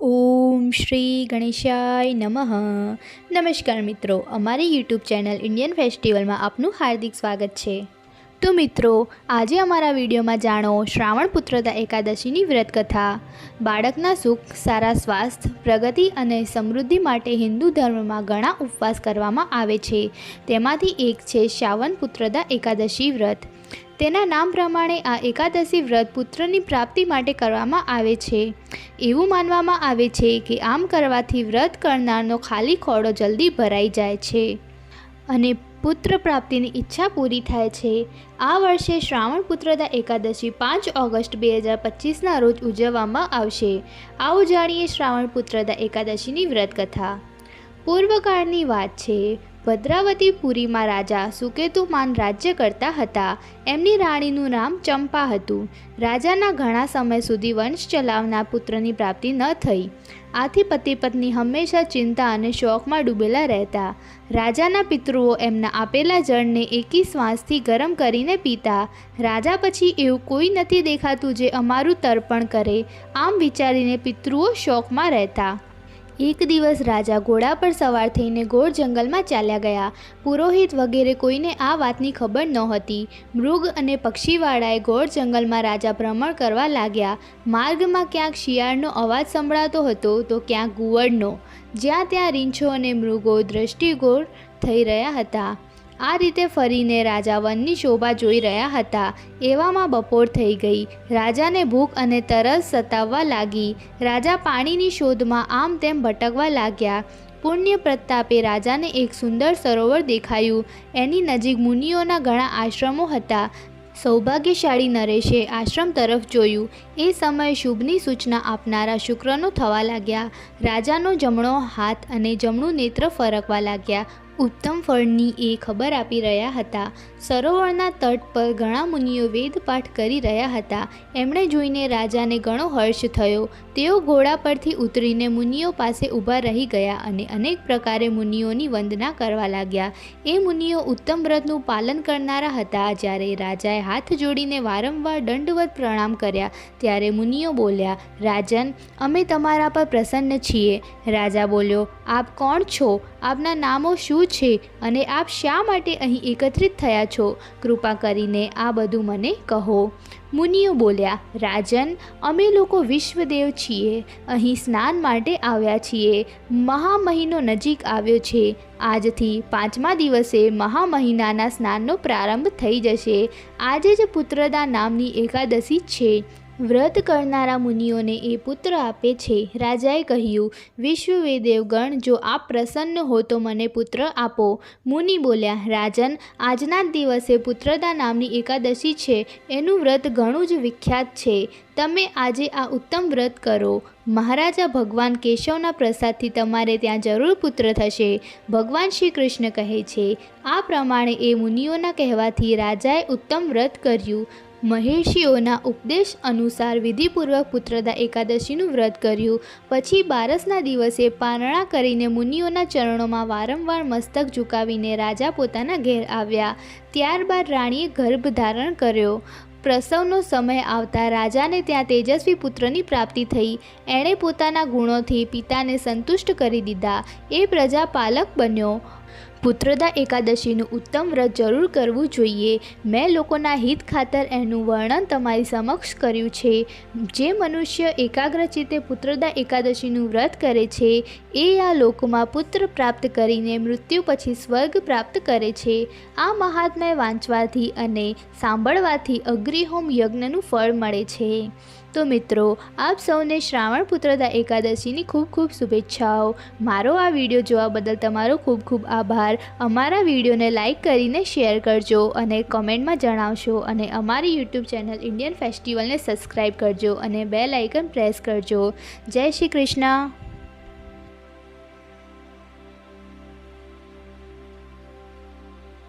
ઓમ શ્રી ગણેશાય નમઃ. નમસ્કાર મિત્રો, અમારી યુટ્યુબ ચેનલ ઇન્ડિયન ફેસ્ટિવલમાં આપનું હાર્દિક સ્વાગત છે. તો મિત્રો, આજે અમારા વિડીયોમાં જાણો શ્રાવણ પુત્રતા એકાદશીની વ્રત કથા બાળકના સુખ, સારા સ્વાસ્થ્ય, પ્રગતિ અને સમૃદ્ધિ માટે હિન્દુ ધર્મમાં ઘણા ઉપવાસ કરવામાં આવે છે. તેમાંથી એક છે શ્રાવણ પુત્રતા એકાદશી વ્રત. તેના નામ પ્રમાણે આ એકાદશી વ્રત પુત્રની પ્રાપ્તિ માટે કરવામાં આવે છે. એવું માનવામાં આવે છે કે આમ કરવાથી વ્રત કરનારનો ખાલી ખોડો જલ્દી ભરાઈ જાય છે અને પુત્ર પ્રાપ્તિની ઈચ્છા પૂરી થાય છે. આ વર્ષે શ્રાવણ પુત્રદા એકાદશી પાંચ ઓગસ્ટ બે હજાર પચીસના રોજ ઉજવવામાં આવશે. આવો જાણીએ શ્રાવણ પુત્રદા એકાદશીની વ્રત કથા પૂર્વકાળની વાત છે. ભદ્રાવતી પુરીમાં રાજા સુકેતુમાન રાજ્ય કરતા હતા. એમની રાણીનું નામ ચંપા હતું. રાજાના ઘણા સમય સુધી વંશ ચલાવનાર પુત્રની પ્રાપ્તિ ન થઈ. આથી પતિ પત્ની હંમેશા ચિંતા અને શોખમાં ડૂબેલા રહેતા. રાજાના પિતૃઓ એમના આપેલા જળને એકી શ્વાસથી ગરમ કરીને પીતા. રાજા પછી એવું કોઈ નથી દેખાતું જે અમારું તર્પણ કરે. આમ વિચારીને પિતૃઓ શોકમાં રહેતા. એક દિવસ રાજા ઘોડા પર સવાર થઈને ગોળ જંગલમાં ચાલ્યા ગયા. પુરોહિત વગેરે કોઈને આ વાતની ખબર નહોતી. મૃગ અને પક્ષીવાળાએ ગોળ જંગલમાં રાજા ભ્રમણ કરવા લાગ્યા. માર્ગમાં ક્યાંક શિયાળનો અવાજ સંભળાતો હતો તો ક્યાંક ગુવડનો. જ્યાં ત્યાં રીંછો અને મૃગો દ્રષ્ટિગોળ થઈ રહ્યા હતા. આ રીતે ફરીને રાજા વનની શોભા જોઈ રહ્યા હતા. એવામાં બપોર થઈ ગઈ. રાજાને ભૂખ અને તરસ સતાવવા લાગી. રાજા પાણીની શોધમાં આમ તેમ ભટકવા લાગ્યા. પુણ્ય પ્રતાપે રાજાને એક સુંદર સરોવર દેખાયું. એની નજીક મુનિઓના ઘણા આશ્રમો હતા. સૌભાગ્યશાળી નરેશે આશ્રમ તરફ જોયું. એ સમયે શુભની સૂચના આપનારા શુક્રનો થવા લાગ્યા. રાજાનો જમણો હાથ અને જમણું નેત્ર ફરકવા લાગ્યા. ઉત્તમ ફળની એ ખબર આપી રહ્યા હતા. સરોવરના તટ પર ઘણા મુનિઓ વેદપાઠ કરી રહ્યા હતા. એમણે જોઈને રાજાને ઘણો હર્ષ થયો. તેઓ ઘોડા પરથી ઉતરીને મુનિઓ પાસે ઊભા રહી ગયા અને અનેક પ્રકારે મુનિઓની વંદના કરવા લાગ્યા. એ મુનિઓ ઉત્તમ વ્રતનું પાલન કરનારા હતા. જ્યારે રાજાએ હાથ જોડીને વારંવાર દંડવત પ્રણામ કર્યા, ત્યારે મુનિઓ બોલ્યા, રાજન, અમે તમારા પર પ્રસન્ન છીએ. રાજા બોલ્યો, આપ કોણ છો? આપના નામો શું છે અને આપ શા માટે અહીં એકત્રિત થયા છો? કૃપા કરીને આ બધું મને કહો. મુનિઓ બોલ્યા, રાજન, અમે લોકો વિશ્વદેવ છીએ. અહીં સ્નાન માટે આવ્યા છીએ. મહામહિનો નજીક આવ્યો છે. આજથી પાંચમા દિવસે મહામહિનાના સ્નાનનો પ્રારંભ થઈ જશે. આજે જ પુત્રદા નામની એકાદશી છે. વ્રત કરનારા મુનિઓને એ પુત્ર આપે છે. રાજાએ કહ્યું વિશ્વવેદેવગણ જો આપ પ્રસન્ન હો તો મને પુત્ર આપો. મુનિ બોલ્યા, રાજન, આજના દિવસે પુત્રદા નામની એકાદશી છે. એનું વ્રત ઘણું જ વિખ્યાત છે. તમે આજે આ ઉત્તમ વ્રત કરો. મહારાજા ભગવાન કેશવના પ્રસાદથી તમારે ત્યાં જરૂર પુત્ર થશે. ભગવાન શ્રી કૃષ્ણ કહે છે, આ પ્રમાણે એ મુનિઓના કહેવાથી રાજાએ ઉત્તમ વ્રત કર્યું. મહેર્ષિઓના ઉપદેશ અનુસાર વિધિપૂર્વક પુત્રદા એકાદશીનું વ્રત કર્યું. પછી બારસના દિવસે પારણા કરીને મુનિઓના ચરણોમાં વારંવાર મસ્તક ઝુકાવીને રાજા પોતાના ઘેર આવ્યા. ત્યારબાદ રાણીએ ગર્ભ ધારણ કર્યો. પ્રસવનો સમય આવતા રાજાને ત્યાં તેજસ્વી પુત્રની પ્રાપ્તિ થઈ. એણે પોતાના ગુણોથી પિતાને સંતુષ્ટ કરી દીધા. એ પ્રજા પાલક બન્યો. પુત્રદા એકાદશીનું ઉત્તમ વ્રત જરૂર કરવું જોઈએ. મેં લોકોના હિત ખાતર એનું વર્ણન તમારી સમક્ષ કર્યું છે. જે મનુષ્ય એકાગ્રચિત્તે પુત્રદા એકાદશીનું વ્રત કરે છે, એ આ લોકમાં પુત્ર પ્રાપ્ત કરીને મૃત્યુ પછી સ્વર્ગ પ્રાપ્ત કરે છે. આ મહાત્મ્ય વાંચવાથી અને સાંભળવાથી અગ્નિહોમ યજ્ઞનું ફળ મળે છે. તો મિત્રો, આપ સૌને શ્રાવણ પુત્રદા એકાદશીની ખૂબ ખૂબ શુભેચ્છાઓ. મારો આ વીડિયો જોવા બદલ તમારો ખૂબ ખૂબ આભાર. અમારા વિડીયોને લાઇક કરીને શેર કરજો અને કોમેન્ટમાં જણાવશો અને અમારી યુટ્યુબ ચેનલ ઇન્ડિયન ફેસ્ટિવલને સબસ્ક્રાઈબ કરજો અને બે આઇકન પ્રેસ કરજો. જય શ્રી કૃષ્ણ.